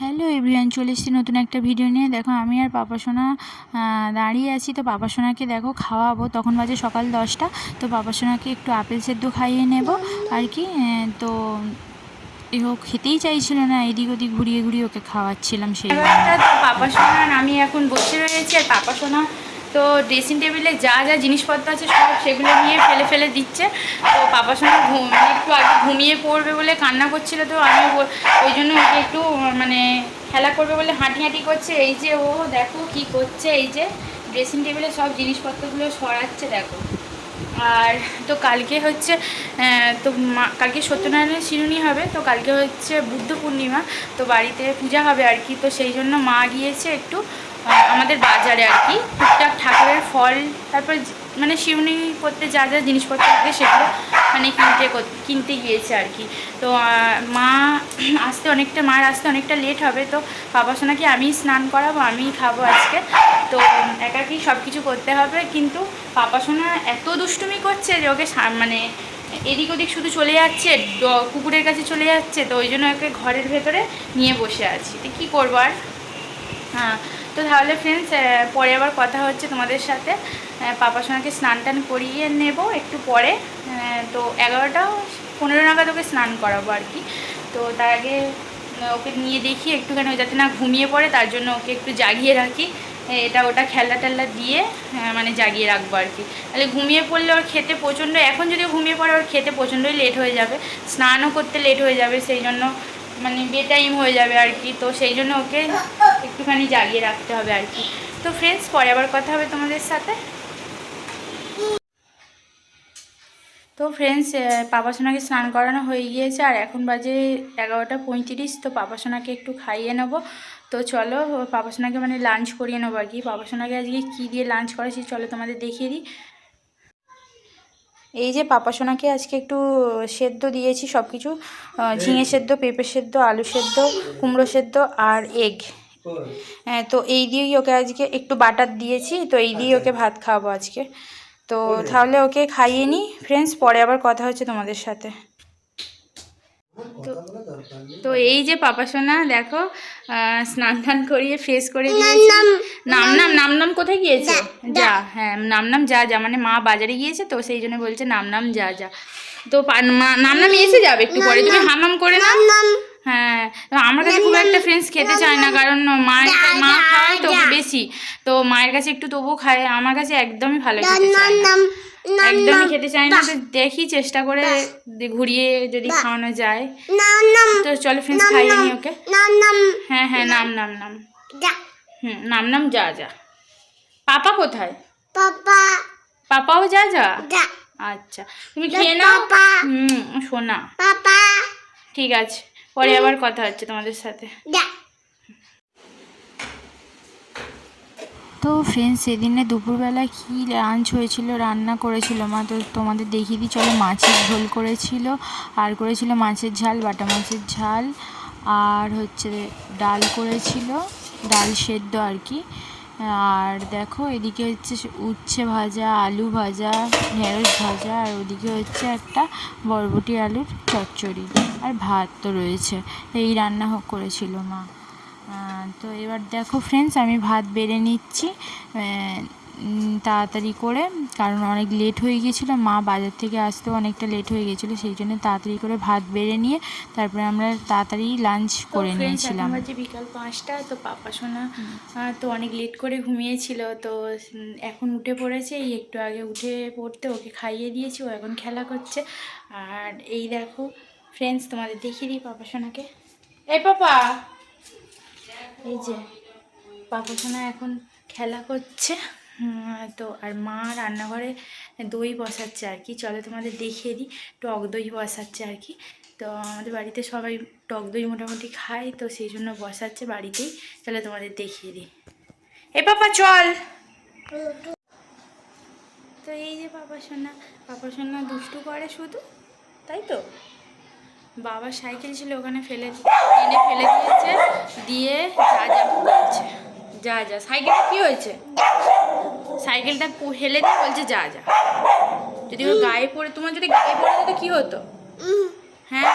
Hello everyone চলে এসেছি নতুন একটা ভিডিও নিয়ে। দেখো আমি আর পাপা সোনা দাঁড়িয়ে আছি। তো পাপা সোনাকে দেখো খাওয়াবো। তখন বাজে সকাল দশটা। তো পাপা সোনাকে একটু আপেল সেদ্ধ খাইয়ে নেব। আর কি তো ও খেতেই চাইছিল না। এদিক ওদিক ঘুরিয়ে ঘুরিয়ে ওকে খাওয়াচ্ছিলাম সেই পাপা সোনা আমি এখন বসে রয়েছি। আর পাপা সোনা তো ড্রেসিং টেবিলে যা যা জিনিসপত্র আছে সব সেগুলো নিয়ে ফেলে ফেলে দিচ্ছে। তো পাপা সঙ্গে একটু আগে ঘুমিয়ে পড়বে বলে কান্না করছিল তো আমি ওই জন্য ওকে একটু মানে খেলা করবে বলে হাঁটি হাঁটি করছে। এই যে ও দেখো কি করছে, এই যে ড্রেসিং টেবিলে সব জিনিসপত্রগুলো সরাচ্ছে দেখো। আর তো কালকে হচ্ছে তো মা- কালকে সত্যনারায়ণের শিরুনি হবে, তো কালকে হচ্ছে বুদ্ধ পূর্ণিমা, তো বাড়িতে পূজা হবে আর কি। তো সেই জন্য মা গিয়েছে একটু আমাদের বাজারে আর কি। টুকটাক ঠাকুরের ফল, তারপর মানে শিরুনি করতে যা যা জিনিসপত্র থাকে সেগুলো মানে কিনতে কিনতে গিয়েছে আর কি। তো মা আসতে অনেকটা, মার আসতে অনেকটা লেট হবে, তো বাবা সোনাকে আমি স্নান করাবো, আমিই খাব আজকে। তো, একাকি সব কিছু করতে হবে, কিন্তু পাপা সোনা এত দুষ্টুমি করছে যে ওকে মানে এদিক ওদিক শুধু চলে যাচ্ছে কুকুরের কাছে চলে যাচ্ছে, তো ওই জন্য ওকে ঘরের ভেতরে নিয়ে বসে আছি। তো কী করব আর? হ্যাঁ। তো তাহলে ফ্রেন্ডস পরে আবার কথা হচ্ছে তোমাদের সাথে। পাপা সোনাকে স্নান টান করিয়ে নেব একটু পরে। তো এগারোটা, পনেরো নাগাদ ওকে স্নান করাবো আর কি। তো তার আগে ওকে নিয়ে দেখি একটুখানি যাতে না ঘুমিয়ে পড়ে, তার জন্য ওকে একটু জাগিয়ে রাখি। এটা ওটা খেলনা টেলনা দিয়ে মানে জাগিয়ে রাখব আর কি। তাহলে ঘুমিয়ে পড়লে ওর খেতে প্রচণ্ড, এখন যদি ঘুমিয়ে পড়ে, ওর খেতে প্রচণ্ডই লেট হয়ে যাবে। স্নানও করতে লেট হয়ে যাবে, সেই জন্য মানে বেটাইম হয়ে যাবে আর কি। তো সেই জন্য ওকে একটুখানি জাগিয়ে রাখতে হবে আর কি। তো ফ্রেন্ডস পরে আবার কথা হবে তোমাদের সাথে। তো ফ্রেন্ডস পাপা সোনাকে স্নান করানো হয়ে গিয়েছে আর এখন বাজে এগারোটা পঁয়ত্রিশ, তো পাপা সোনাকে একটু খাইয়ে নেব। তো চলো, পাপা সোনাকে মানে লাঞ্চ করিয়ে নেব আর কি। পাপা সোনাকে আজকে কী দিয়ে লাঞ্চ করেছি চলো তোমাদের দেখিয়ে দিই। এই যে পাপা সোনাকে আজকে একটু সেদ্ধ দিয়েছি সব কিছু ঝিঙে সেদ্ধ, পেঁপে সেদ্ধ, আলু সেদ্ধ, কুমড়ো সেদ্ধ আর এগ হ্যাঁ তো এই দিয়েই ওকে আজকে একটু বাটার দিয়েছি তো এই দিয়েই ওকে ভাত খাওয়াবো আজকে। তো তাহলে ওকে খাইয়ে নিই ফ্রেন্ডস পরে আবার কথা হচ্ছে তোমাদের সাথে। তো তো এই যে পাপা সোনা দেখো স্নান টান করিয়ে ফ্রেশ করে দিয়েছি। নাম নাম নাম। নাম কোথায় গিয়েছে? যা হ্যাঁ নাম নাম যা যা মানে মা বাজারে গিয়েছে তো সেই জন্য বলছে নাম নাম যা যা। তো মা- নাম নাম এসে যাবে একটু পরে? তুমি হামাম করে নাও। হ্যাঁ আমার কাছে খুব একটা ফ্রেন্ডস খেতে চায় না কারণ মায়ের মা খায় তো বেশি। তো মায়ের কাছে একটু তবুও খায় আমার কাছে একদমই ভালো খেতে চায় না। একদমই খেতে চায় না তো দেখি চেষ্টা করে ঘুরিয়ে যদি খাওয়ানো যায়। তো চলো ফ্রেন্ডস খাইয়ে নি ওকে। হ্যাঁ হ্যাঁ নাম নাম নাম হুম নাম নাম যা যা। পাপা কোথায়? পাপাও যা যা? আচ্ছা তুমি খেয়ে নাও। হুম শোনা। ঠিক আছে। পরে আবার কথা হচ্ছে তোমাদের সাথে। তো ফ্রেন্ডস সেদিনে দুপুরবেলা কি লাঞ্চ হয়েছিল রান্না করেছিল? মা তো তোমাদের দেখিয়ে দিই চলো মাছের ঝোল করেছিল আর করেছিল মাছের ঝাল বাটা মাছের ঝাল আর হচ্ছে ডাল করেছিল ডাল সেদ্ধ আর কি। আর দেখো, এদিকে হচ্ছে উচ্ছে ভাজা, আলু ভাজা, ঢেঁড়স ভাজা, আর ওদিকে হচ্ছে একটা বরবটি আলুর চচ্চড়ি আর ভাত তো রয়েছে। এই রান্না হোক করেছিল মা। তো এবার দেখো ফ্রেন্ডস আমি ভাত বেড়ে নিচ্ছি। তাড়াতাড়ি করে কারণ অনেক লেট হয়ে গিয়েছিল মা বাজার থেকে আসতেও অনেকটা লেট হয়ে গেছিল সেই জন্য তাড়াতাড়ি করে ভাত বেড়ে নিয়ে তারপরে আমরা তাড়াতাড়ি লাঞ্চ করে নিয়েছিলাম। যে বিকাল পাঁচটা তো পাপা সোনা তো অনেক লেট করে ঘুমিয়েছিল তো এখন উঠে পড়েছে এই একটু আগে উঠে পড়তে ওকে খাইয়ে দিয়েছি ও এখন খেলা করছে আর এই দেখো ফ্রেন্ডস তোমাদের দেখিয়ে দিই পাপা সোনাকে। এই পাপা! এই যে পাপা সোনা এখন খেলা করছে। তো আর মা রান্নাঘরে দই বসাচ্ছে আর কি। চলো তোমাদের দেখিয়ে দিই, টক দই বসাচ্ছে আর কি। তো আমাদের বাড়িতে সবাই টক দই মোটামুটি খায়, তো সেই জন্য বসাচ্ছে বাড়িতেই। চলো তোমাদের দেখিয়ে দিই। এ পাপা, চল। তো এই যে পাপা সোনা পাপা সোনা দুষ্টু করে শুধু, তাই তো? বাবার সাইকেল ছিল, ওখানে ফেলে এনে ফেলে দিয়েছে, দিয়ে যা যা যা যা। সাইকেলটা কি হয়েছে? সাইকেলটা হেলে দিয়ে বলছে, যা যা। যদি ওর গায়ে পড়ে তোমার যদি গায়ে পড়ে যেত কি হতো? হ্যাঁ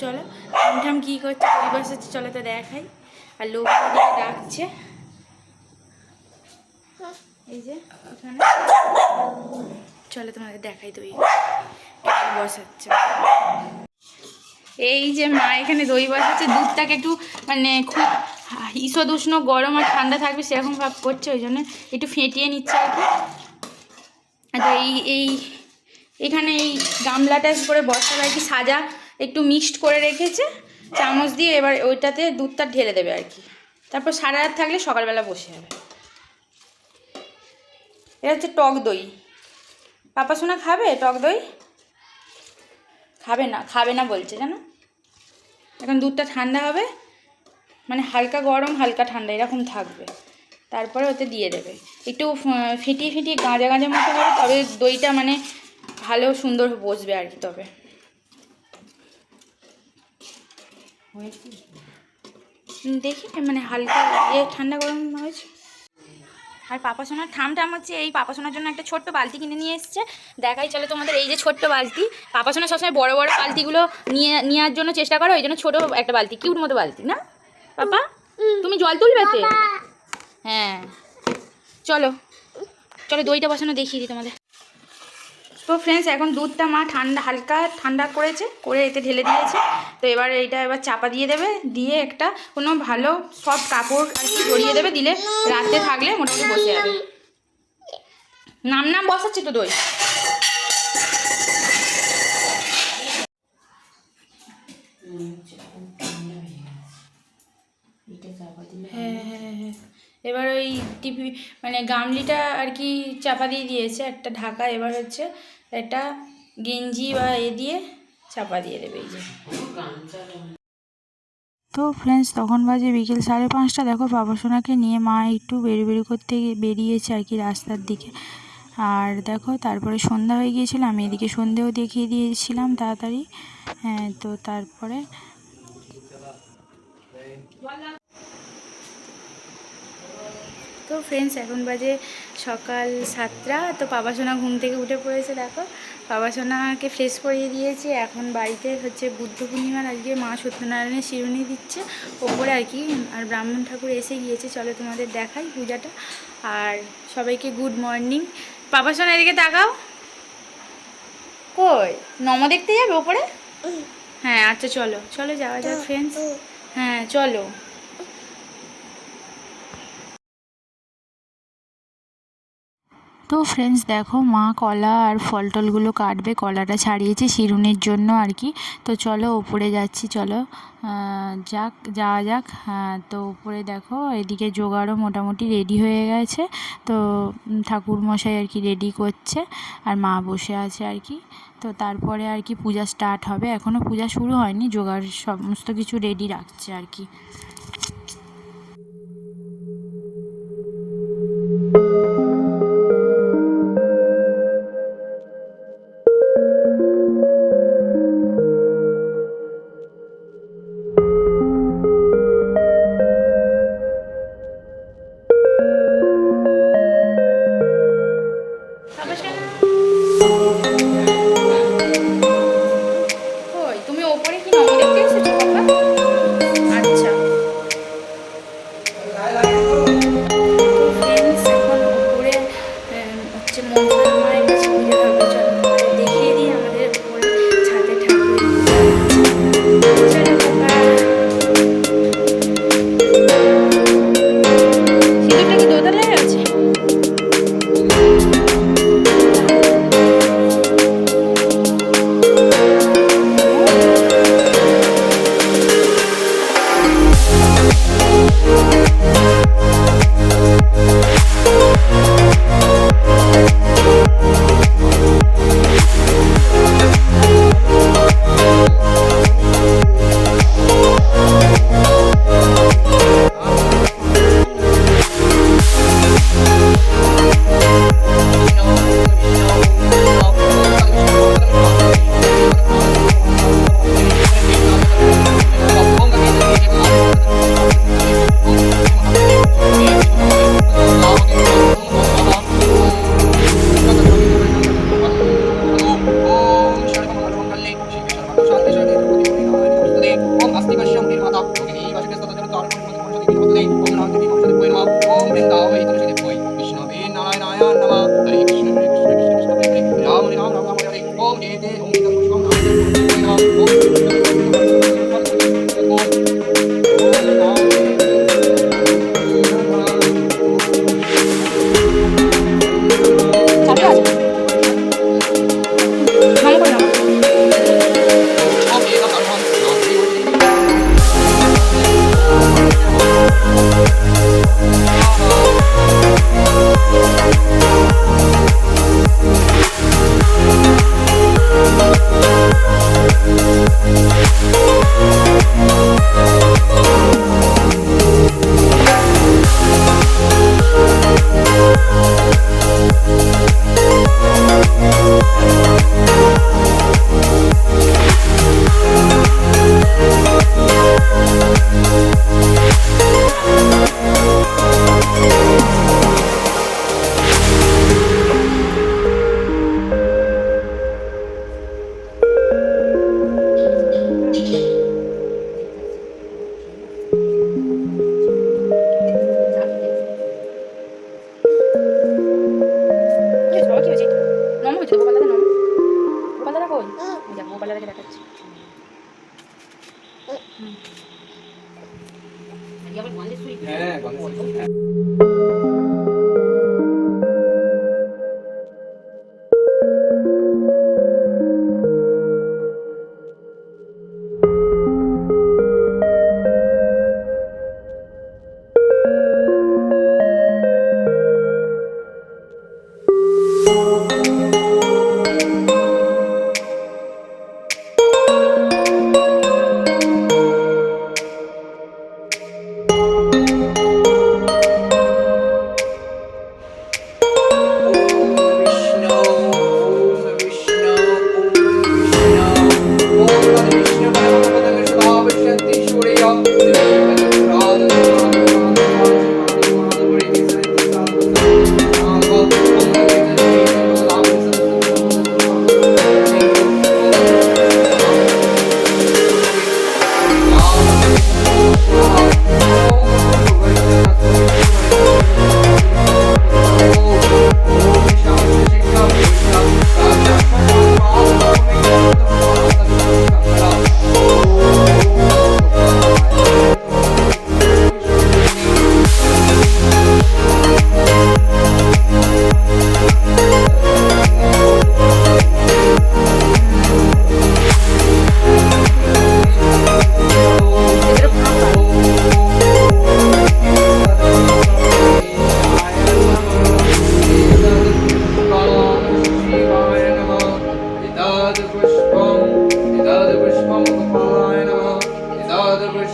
চলো। ঠাম কী করছে ওই বসাচ্ছে চলো তো দেখাই। আর লোক ডাকছে। এই যে, এখানে। চলো তোমাদের দেখাই দই বসাচ্ছে। এই যে মা, এখানে দই বসাচ্ছে। দুধটাকে একটু মানে খুব ঈষদ উষ্ণ গরম আর ঠান্ডা থাকবে সেরকম ভাব করছে, ওই জন্য একটু ফেটিয়ে নিচ্ছে আর কি। আচ্ছা এই এই, এখানে এই গামলাটা করে বসাবে আর কি সাজা একটু মিক্সড করে রেখেছে, চামচ দিয়ে এবার ওইটাতে দুধটা ঢেলে দেবে আর কি। তারপর সারা রাত থাকলে সকালবেলা বসে যাবে। এটা হচ্ছে টক দই। পাপা সোনা খাবে টক দই? খাবে না খাবে না বলছে, জানো? এখন দুধটা ঠান্ডা হবে। মানে হালকা গরম, হালকা ঠান্ডা, এরকম থাকবে। তারপরে ওতে দিয়ে দেবে। একটু ফিটিয়ে ফিটিয়ে গাঁজা গাঁজা মতো হবে, তবে দইটা মানে ভালো, সুন্দর বসবে আর কি তবে। দেখি মানে হালকা ইয়ে ঠান্ডা গরম হয়েছে। আর পাপা সোনার ঠাম ঠাম হচ্ছে এই পাপা সোনার জন্য একটা ছোট্ট বালতি কিনে নিয়ে এসছে। দেখাই, চলে তোমাদের এই যে ছোট্ট বালতি। পাপা সোনা সবসময় বড় বড় বালতিগুলো নিয়ে নেওয়ার জন্য চেষ্টা করো, ওই জন্য ছোটো একটা বালতি, কিউট মতো বালতি, না? পাপা তুমি জল তুলবে তে? হ্যাঁ। চলো। চলো দইটা বসানো দেখিয়ে দিই তোমাদের। তো ফ্রেন্ডস এখন দুধটা মা ঠান্ডা হালকা ঠান্ডা করেছে করে এতে ঢেলে দিয়েছে। তো এবার এইটা এবার চাপা দিয়ে দেবে দিয়ে একটা কোনো ভালো সব কাপড় আর কি জড়িয়ে দেবে দিলে রাতে থাকলে মোটামুটি বসে যাবে। নাম নাম বসাচ্ছে তো দই। টিপি মানে গামলিটা আর কি চাপা দিয়ে দিয়েছে একটা ঢাকা, এবার হচ্ছে একটা গেঞ্জি বা এ দিয়ে চাপা দিয়ে দেবে এই যে। তো ফ্রেন্ডস তখন বাজে বিকেল সাড়ে পাঁচটা। দেখো বাবা সোনাকে নিয়ে মা একটু বেরি বেরি করতে বেরিয়েছে আর কি রাস্তার দিকে। আর দেখো তারপরে সন্ধ্যা হয়ে গিয়েছিল আমি এদিকে সন্ধেও দেখিয়ে দিয়েছিলাম তাড়াতাড়ি। হ্যাঁ তো তারপরে তো ফ্রেন্ডস এখন বাজে সকাল সাতটা। তো বাবা সোনা ঘুম থেকে উঠে পড়েছে দেখো। পাবাসোনাকে ফ্রেশ করিয়ে দিয়েছি। এখন বাড়িতে হচ্ছে বুদ্ধ পূর্ণিমার আজকে মা সত্যনারায়ণের শিরুনি দিচ্ছে। ওপরে আর কি আর ব্রাহ্মণ ঠাকুর এসে গিয়েছে। চলো তোমাদের দেখাই পূজাটা। আর সবাইকে গুড মর্নিং পাবাসোনা এদিকে তাকাও। কই? নম দেখতে যাবে ওপরে? হ্যাঁ আচ্ছা চলো। চলো যাওয়া যাক ফ্রেন্ডস হ্যাঁ চলো। তো ফ্রেন্ডস দেখো মা কলা আর ফল টলগুলো কাটবে, কলাটা ছাড়িয়েছে শিরুনির জন্য আর কি। তো চলো ওপরে যাচ্ছি, চলো। যাক, যাওয়া যাক। হ্যাঁ তো উপরে দেখো, এদিকে জোগাড়ও মোটামুটি রেডি হয়ে গেছে। তো ঠাকুর মশাই আর কি রেডি করছে, আর মা বসে আছে আর কি। তো তারপরে আর কি পূজা স্টার্ট হবে। এখনও পূজা শুরু হয়নি, জোগাড় সমস্ত কিছু রেডি রাখছে আর কি।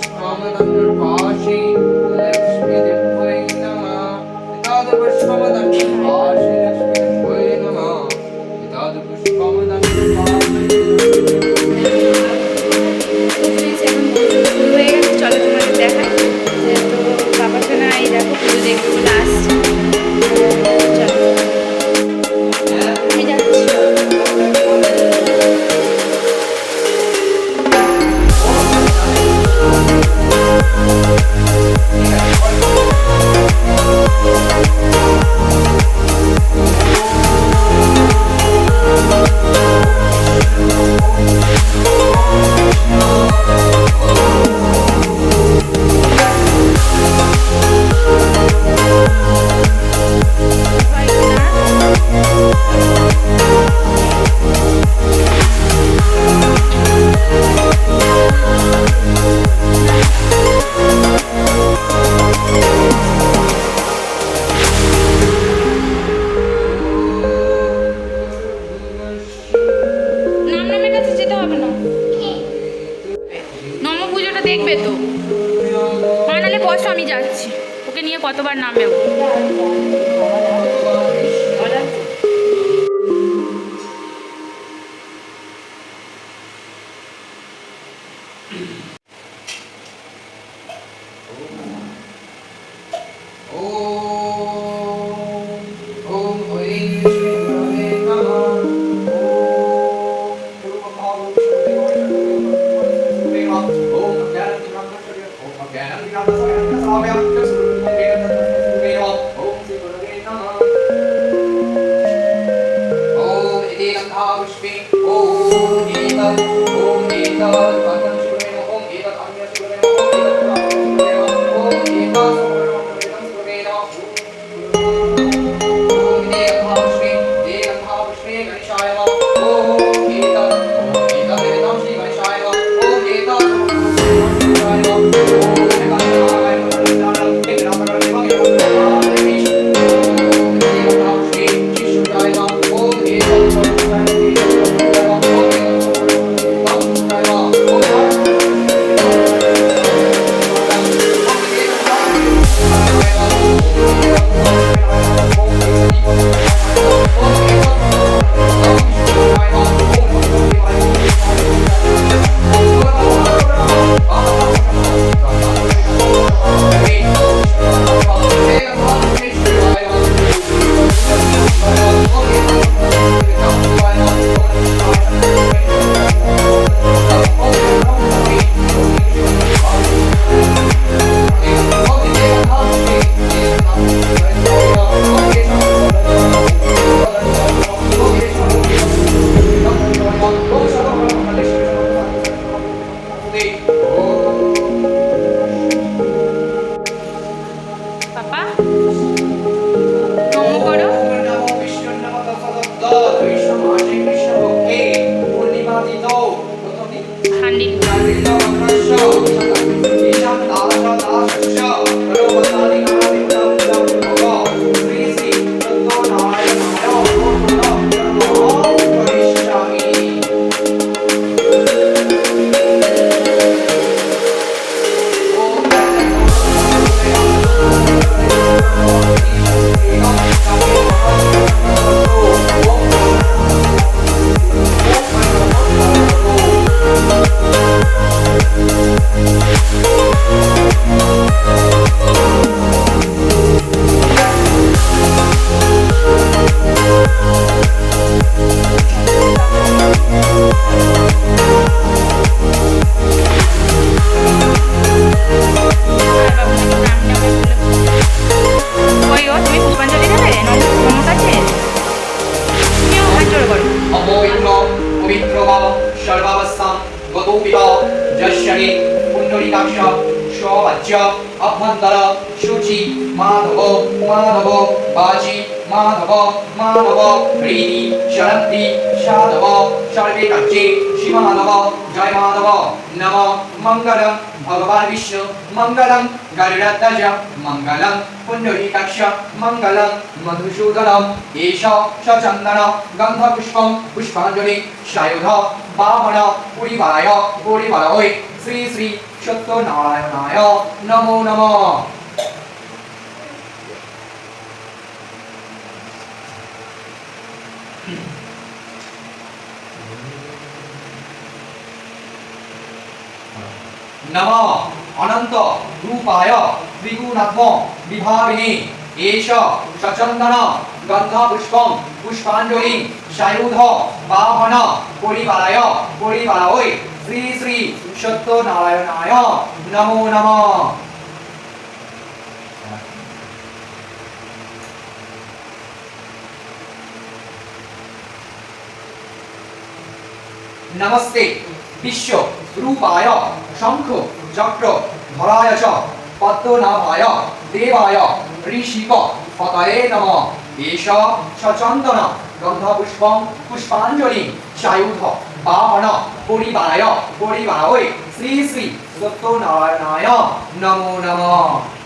पुष्पमदक्षिणपाशि लक्ष्मी नमः एतादृशपुष्पमदक्षिणम् Thank you. গোপিত যশ্বনে পুণ্ডরীকাক্ষ স্ববাচ্য অভ্যন্তর শুচি মাধব মাধব বাজি মাধব মাধব হৃদি শরন্তি, সাধব, সর্বে কার্যে শিবমাধব জয় মাধব, নম, মঙ্গলম, ভগবান বিষ্ণু, মঙ্গলম, গরুড়ধ্বজ, মঙ্গলম, পুণ্ডরীকাক্ষ, মঙ্গলম, মধুসূদনম, এষ, সচন্দন, গন্ধপুষ্পম, পুষ্পাঞ্জলি সায়ুধ বামন, পুরিবায় পরিবারয় শ্রী শ্রী সত্যনারায়ণায়, নমো নমঃ। নম অনন্ত রূপায় ত্রিগুণাত্ম বিভাবিনী এষ সচন্দন গন্ধ পুষ্পম পুষ্পাঞ্জলি সায়ুধ বাহন পরিবারায় পরিবারয় শ্রী শ্রী সত্যনারায়ণায় নমো নমঃ নমস্তে বিশ্ব রূপায় শঙ্খ চক্র ধরায় চ পদ্মনাভায় দেবায় ঋষিক পতয়ে নম এষ সচন্দন গন্ধপুষ্পম পুষ্পাঞ্জলি সায়ুধ বাহন পরিবারায় পরিবারয় শ্রী শ্রী সত্যনারায়ণায় নমো নমঃ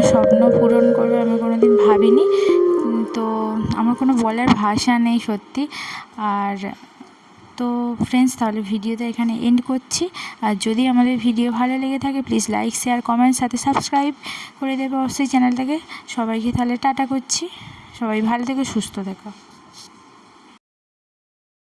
আমার স্বপ্ন পূরণ করবে আমি কোনো দিন ভাবিনি তো আমার কোনো বলার ভাষা নেই সত্যি। আর তো ফ্রেন্ডস তাহলে ভিডিওটা এখানে এন্ড করছি। আর যদি আমাদের ভিডিও ভালো লেগে থাকে প্লিজ লাইক শেয়ার কমেন্ট সাথে সাবস্ক্রাইব করে দেবে অবশ্যই চ্যানেলটাকে সবাইকে তাহলে টাটা করছি। সবাই ভালো থেকে, সুস্থ থেকো।